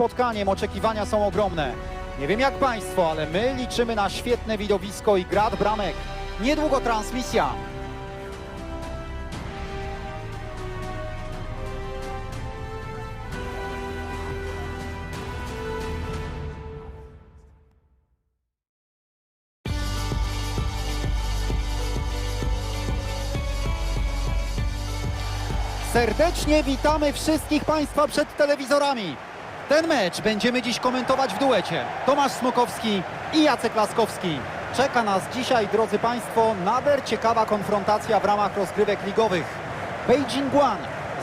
spotkaniem oczekiwania są ogromne. Nie wiem jak Państwo, ale my liczymy na świetne widowisko i grad bramek. Niedługo transmisja. Serdecznie witamy wszystkich Państwa przed telewizorami. Ten mecz będziemy dziś komentować w duecie. Tomasz Smokowski i Jacek Laskowski. Czeka nas dzisiaj, drodzy Państwo, nader ciekawa konfrontacja w ramach rozgrywek ligowych. Beijing One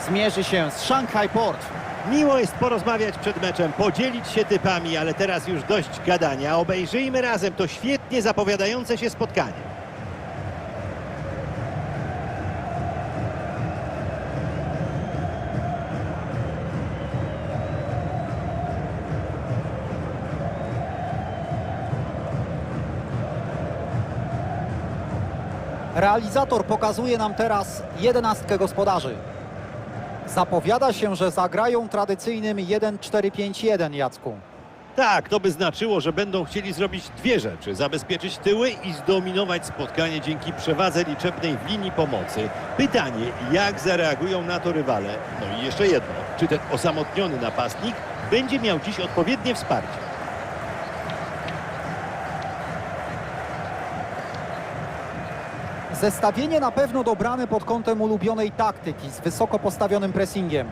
zmierzy się z Shanghai Port. Miło jest porozmawiać przed meczem, podzielić się typami, ale teraz już dość gadania. Obejrzyjmy razem to świetnie zapowiadające się spotkanie. Realizator pokazuje nam teraz jedenastkę gospodarzy. Zapowiada się, że zagrają tradycyjnym 1-4-5-1, Jacku. Tak, to by znaczyło, że będą chcieli zrobić dwie rzeczy. Zabezpieczyć tyły i zdominować spotkanie dzięki przewadze liczebnej w linii pomocy. Pytanie, jak zareagują na to rywale? No i jeszcze jedno, czy ten osamotniony napastnik będzie miał dziś odpowiednie wsparcie? Zestawienie na pewno dobrane pod kątem ulubionej taktyki z wysoko postawionym pressingiem.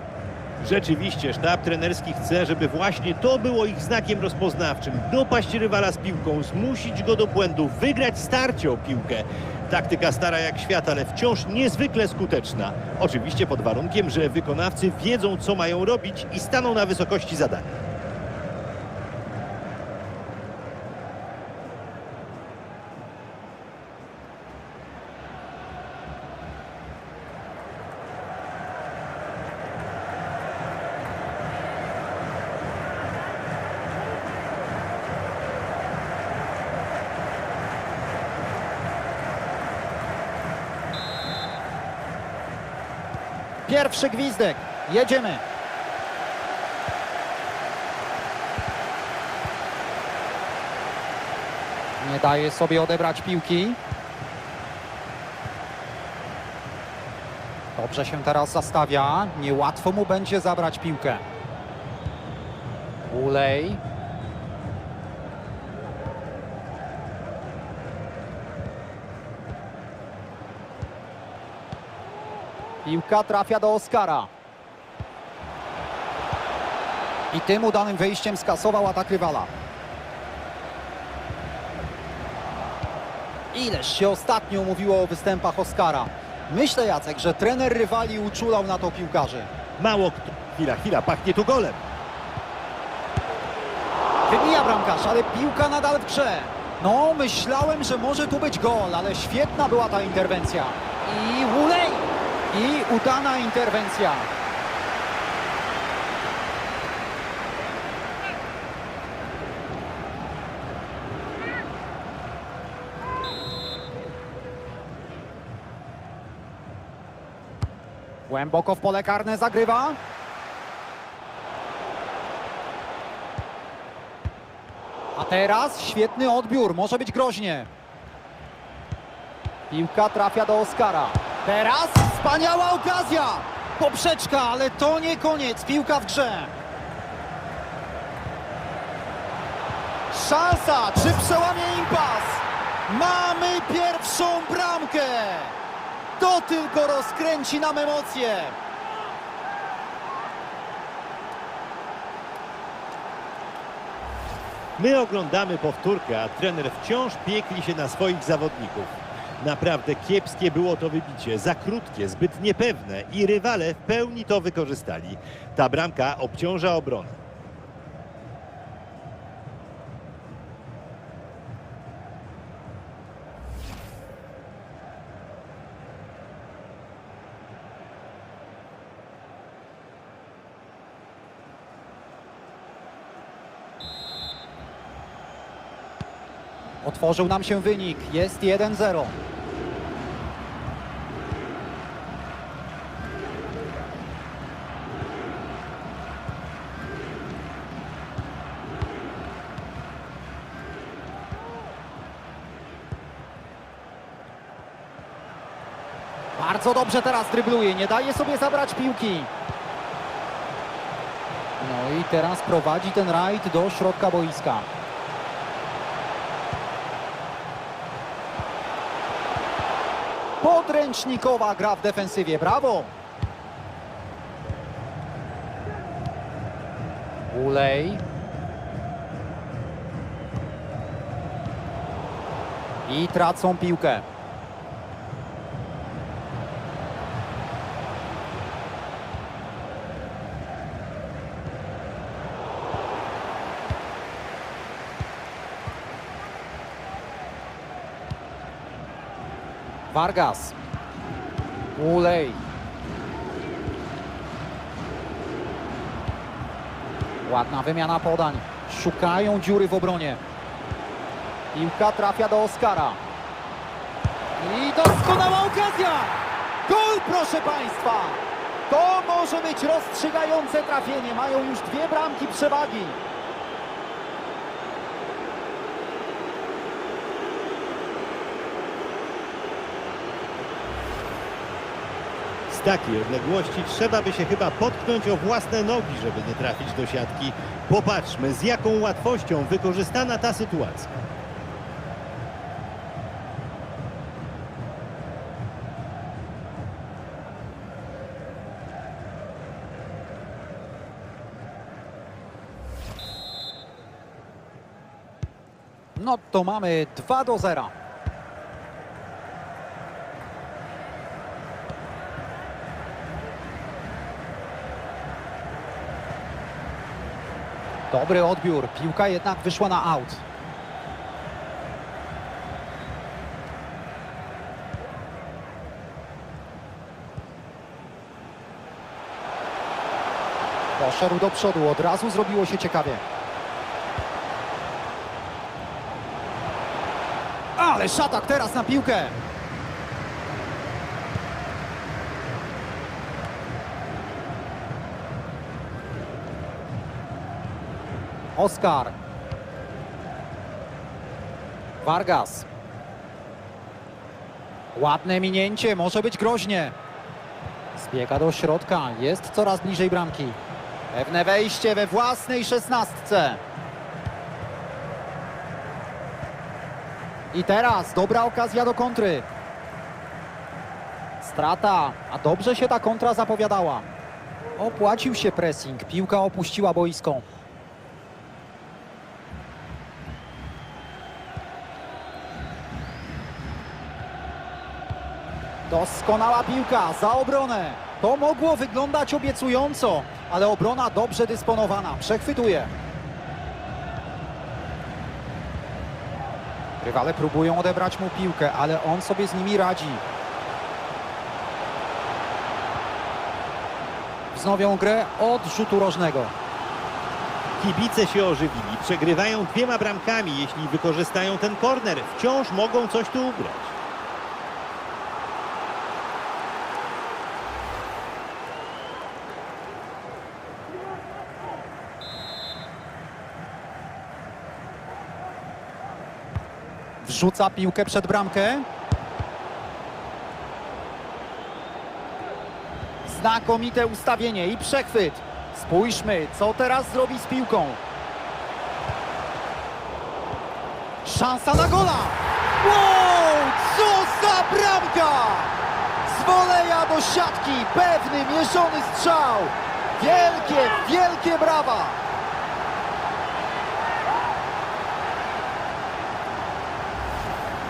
Rzeczywiście sztab trenerski chce, żeby właśnie to było ich znakiem rozpoznawczym. Dopaść rywala z piłką, zmusić go do błędu, wygrać starcie o piłkę. Taktyka stara jak świat, ale wciąż niezwykle skuteczna. Oczywiście pod warunkiem, że wykonawcy wiedzą, co mają robić i staną na wysokości zadania. Pierwszy gwizdek. Jedziemy. Nie daje sobie odebrać piłki. Dobrze się teraz zastawia. Niełatwo mu będzie zabrać piłkę. Ulej. Piłka trafia do Oskara. I tym udanym wejściem skasował atak rywala. Ileż się ostatnio mówiło o występach Oskara. Myślę, Jacek, że trener rywali uczulał na to piłkarzy. Mało kto. Chwila, chwila, pachnie tu golem. Wybija bramkarz, ale piłka nadal w grze. No, myślałem, że może tu być gol, ale świetna była ta interwencja. I! I udana interwencja. Głęboko w pole karne zagrywa. A teraz świetny odbiór, może być groźnie. Piłka trafia do Oskara. Teraz wspaniała okazja! Poprzeczka, ale to nie koniec, piłka w grze. Szansa, czy przełamie impas? Mamy pierwszą bramkę! To tylko rozkręci nam emocje. My oglądamy powtórkę, a trener wciąż piekli się na swoich zawodników. Naprawdę kiepskie było to wybicie, za krótkie, zbyt niepewne i rywale w pełni to wykorzystali. Ta bramka obciąża obronę. Otworzył nam się wynik. Jest 1-0. Bardzo dobrze teraz drybluje, nie daje sobie zabrać piłki. No i teraz prowadzi ten rajd do środka boiska. Podręcznikowa gra w defensywie, brawo! Ulej. I tracą piłkę. Vargas. Ulej. Ładna wymiana podań. Szukają dziury w obronie. Piłka trafia do Oskara. I doskonała okazja! Gol, proszę Państwa! To może być rozstrzygające trafienie. Mają już dwie bramki przewagi. Takiej odległości trzeba by się chyba potknąć o własne nogi, żeby nie trafić do siatki. Popatrzmy, z jaką łatwością wykorzystana ta sytuacja. No to mamy 2 do 0. Dobry odbiór. Piłka jednak wyszła na aut. Poszedł do przodu. Od razu zrobiło się ciekawie. Ale szatak teraz na piłkę. Oskar. Vargas. Ładne minięcie, może być groźnie. Zbiega do środka, jest coraz bliżej bramki. Pewne wejście we własnej szesnastce. I teraz dobra okazja do kontry. Strata, a dobrze się ta kontra zapowiadała. Opłacił się pressing, piłka opuściła boisko. Doskonała piłka za obronę. To mogło wyglądać obiecująco, ale obrona dobrze dysponowana. Przechwytuje. Rywale próbują odebrać mu piłkę, ale on sobie z nimi radzi. Wznowią grę od rzutu rożnego. Kibice się ożywili, przegrywają dwiema bramkami, jeśli wykorzystają ten korner. Wciąż mogą coś tu ugrać. Wrzuca piłkę przed bramkę. Znakomite ustawienie i przechwyt. Spójrzmy, co teraz zrobi z piłką. Szansa na gola! Wow! Co za bramka! Z woleja do siatki, pewny, mierzony strzał. Wielkie, wielkie brawa!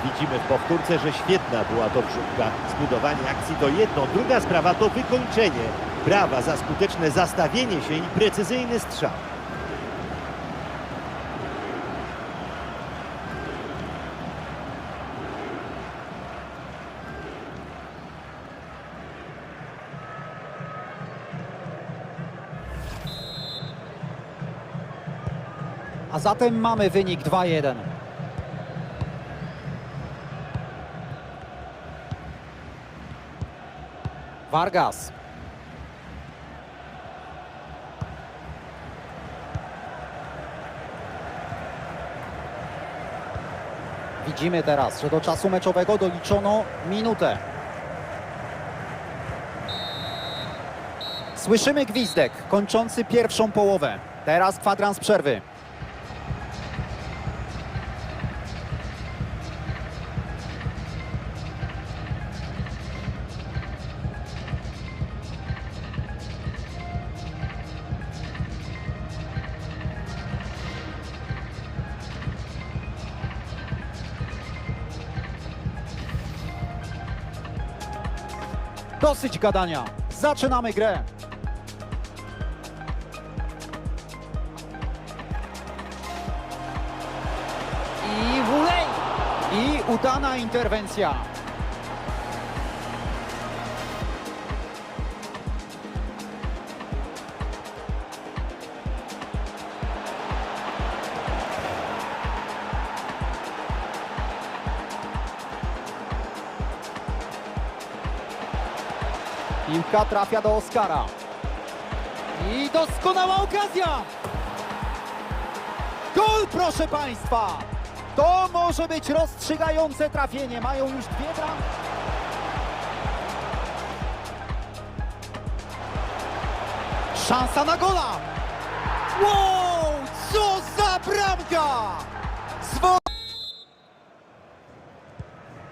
Widzimy w powtórce, że świetna była to wrzutka. Zbudowanie akcji to jedno, druga sprawa to wykończenie. Brawa za skuteczne zastawienie się i precyzyjny strzał. A zatem mamy wynik 2-1. Vargas. Widzimy teraz, że do czasu meczowego doliczono minutę. Słyszymy gwizdek kończący pierwszą połowę. Teraz kwadrans przerwy. Dosyć gadania. Zaczynamy grę. I Wulej. I udana interwencja. Piłka trafia do Oskara. I doskonała okazja! Gol, proszę Państwa! To może być rozstrzygające trafienie. Mają już dwie bramki. Szansa na gola! Wow! Co za bramka! Zwo...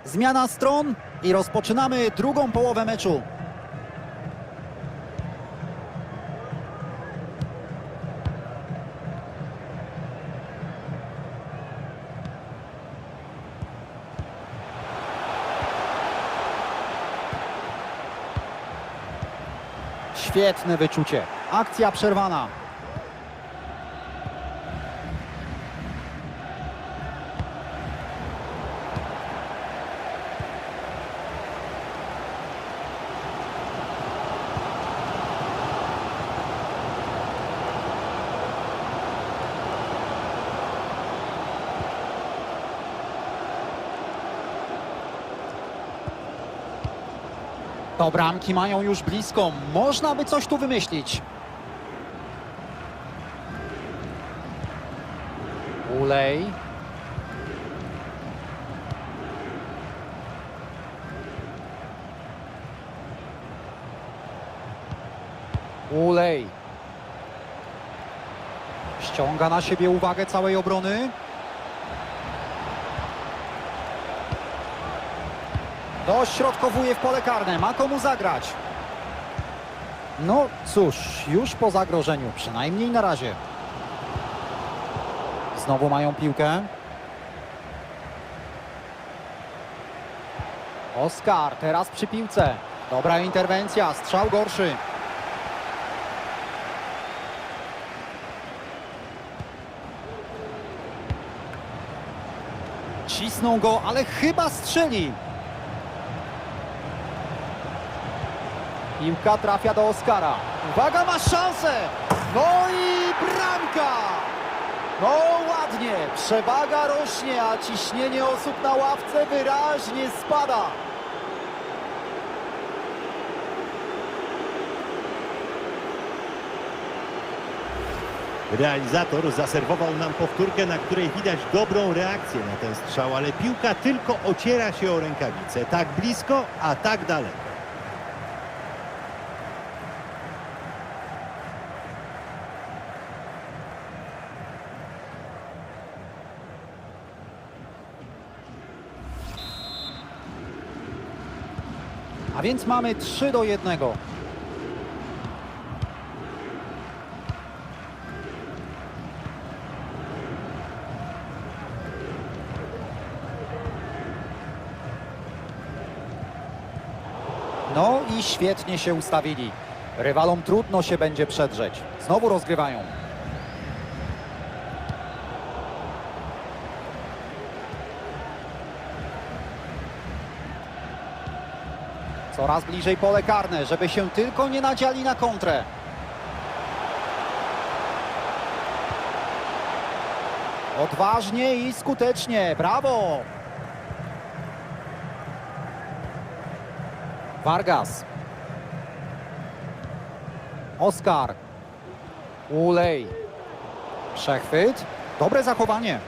Zmiana stron i rozpoczynamy drugą połowę meczu. Świetne wyczucie. Akcja przerwana. To bramki mają już blisko. Można by coś tu wymyślić. Ulej. Ulej. Ściąga na siebie uwagę całej obrony. Dośrodkowuje w pole karne, ma komu zagrać. No cóż, już po zagrożeniu, przynajmniej na razie. Znowu mają piłkę. Oskar, teraz przy piłce. Dobra interwencja, strzał gorszy. Cisną go, ale chyba strzeli. Piłka trafia do Oskara. Uwaga, ma szansę! No i bramka! No ładnie, przewaga rośnie, a ciśnienie osób na ławce wyraźnie spada. Realizator zaserwował nam powtórkę, na której widać dobrą reakcję na ten strzał, ale piłka tylko ociera się o rękawicę. Tak blisko, a tak daleko. Więc mamy 3 do 1. No i świetnie się ustawili. Rywalom trudno się będzie przedrzeć. Znowu rozgrywają. Coraz bliżej pole karne, żeby się tylko nie nadziali na kontrę. Odważnie i skutecznie. Brawo! Vargas. Oskar. Ulej. Przechwyt. Dobre zachowanie.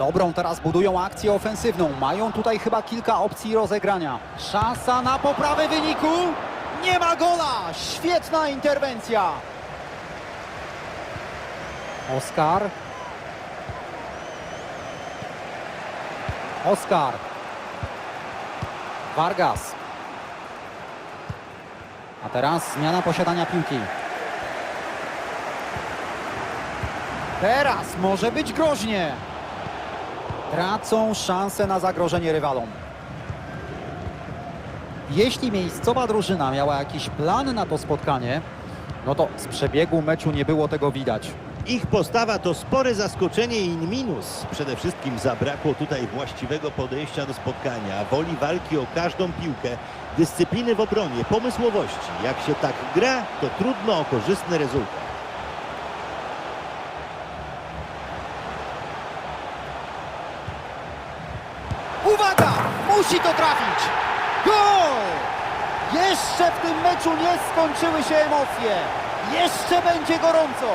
Dobrą teraz budują akcję ofensywną. Mają tutaj chyba kilka opcji rozegrania. Szansa na poprawę wyniku. Nie ma gola. Świetna interwencja. Oskar. Oskar. Vargas. A teraz zmiana posiadania piłki. Teraz może być groźnie. Tracą szansę na zagrożenie rywalom. Jeśli miejscowa drużyna miała jakiś plan na to spotkanie, no to z przebiegu meczu nie było tego widać. Ich postawa to spore zaskoczenie i minus. Przede wszystkim zabrakło tutaj właściwego podejścia do spotkania, woli walki o każdą piłkę, dyscypliny w obronie, pomysłowości. Jak się tak gra, to trudno o korzystny rezultat. Uwaga! Musi to trafić! Gol! Jeszcze w tym meczu nie skończyły się emocje. Jeszcze będzie gorąco.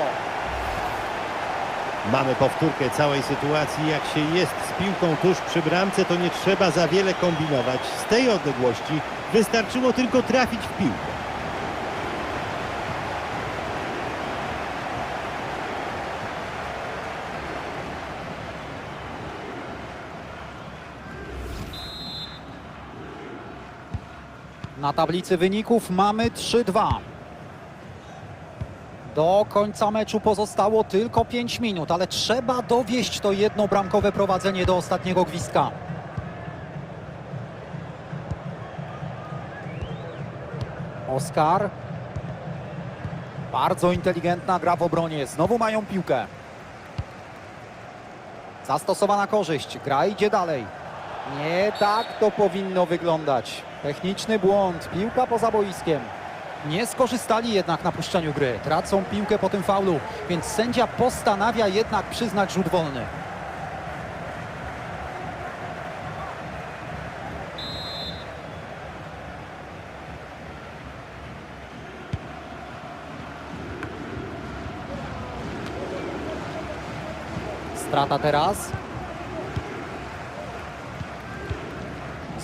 Mamy powtórkę całej sytuacji. Jak się jest z piłką tuż przy bramce, to nie trzeba za wiele kombinować. Z tej odległości wystarczyło tylko trafić w piłkę. Na tablicy wyników mamy 3-2. Do końca meczu pozostało tylko 5 minut, ale trzeba dowieść to jednobramkowe prowadzenie do ostatniego gwizdka. Oskar. Bardzo inteligentna gra w obronie. Znowu mają piłkę. Zastosowana korzyść. Gra idzie dalej. Nie tak to powinno wyglądać. Techniczny błąd, piłka poza boiskiem. Nie skorzystali jednak na puszczeniu gry. Tracą piłkę po tym faulu, więc sędzia postanawia jednak przyznać rzut wolny. Strata teraz.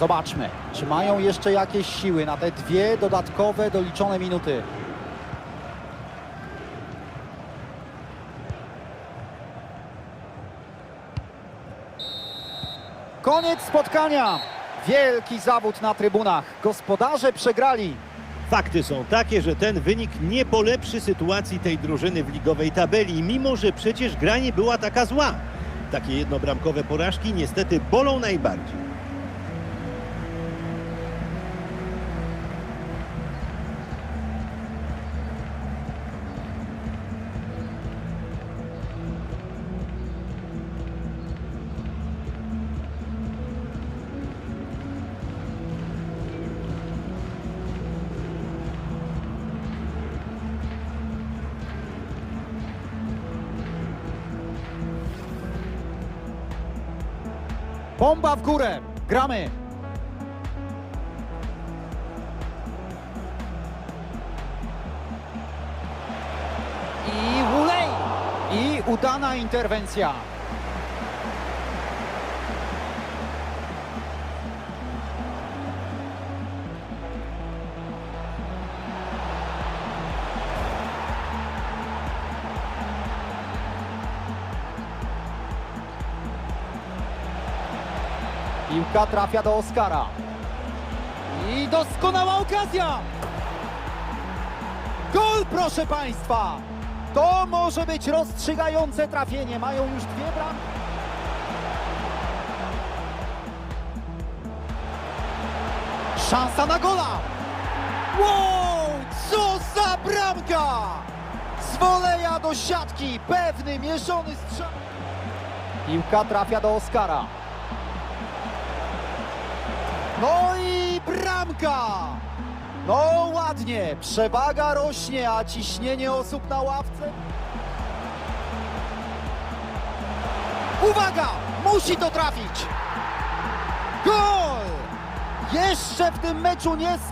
Zobaczmy, czy mają jeszcze jakieś siły na te dwie dodatkowe, doliczone minuty. Koniec spotkania. Wielki zawód na trybunach. Gospodarze przegrali. Fakty są takie, że ten wynik nie polepszy sytuacji tej drużyny w ligowej tabeli, mimo że przecież gra nie była taka zła. Takie jednobramkowe porażki niestety bolą najbardziej. Bomba w górę. Gramy. I Wulej. I udana interwencja. Piłka trafia do Oskara. I doskonała okazja! Gol, proszę Państwa! To może być rozstrzygające trafienie. Mają już dwie bramki. Szansa na gola! Wow! Co za bramka! Z woleja do siatki. Pewny, mierzony strzał. Piłka trafia do Oskara. No i bramka! No ładnie, przewaga rośnie, a ciśnienie osób na ławce. Uwaga! Musi to trafić! Gol! Jeszcze w tym meczu nie skończył.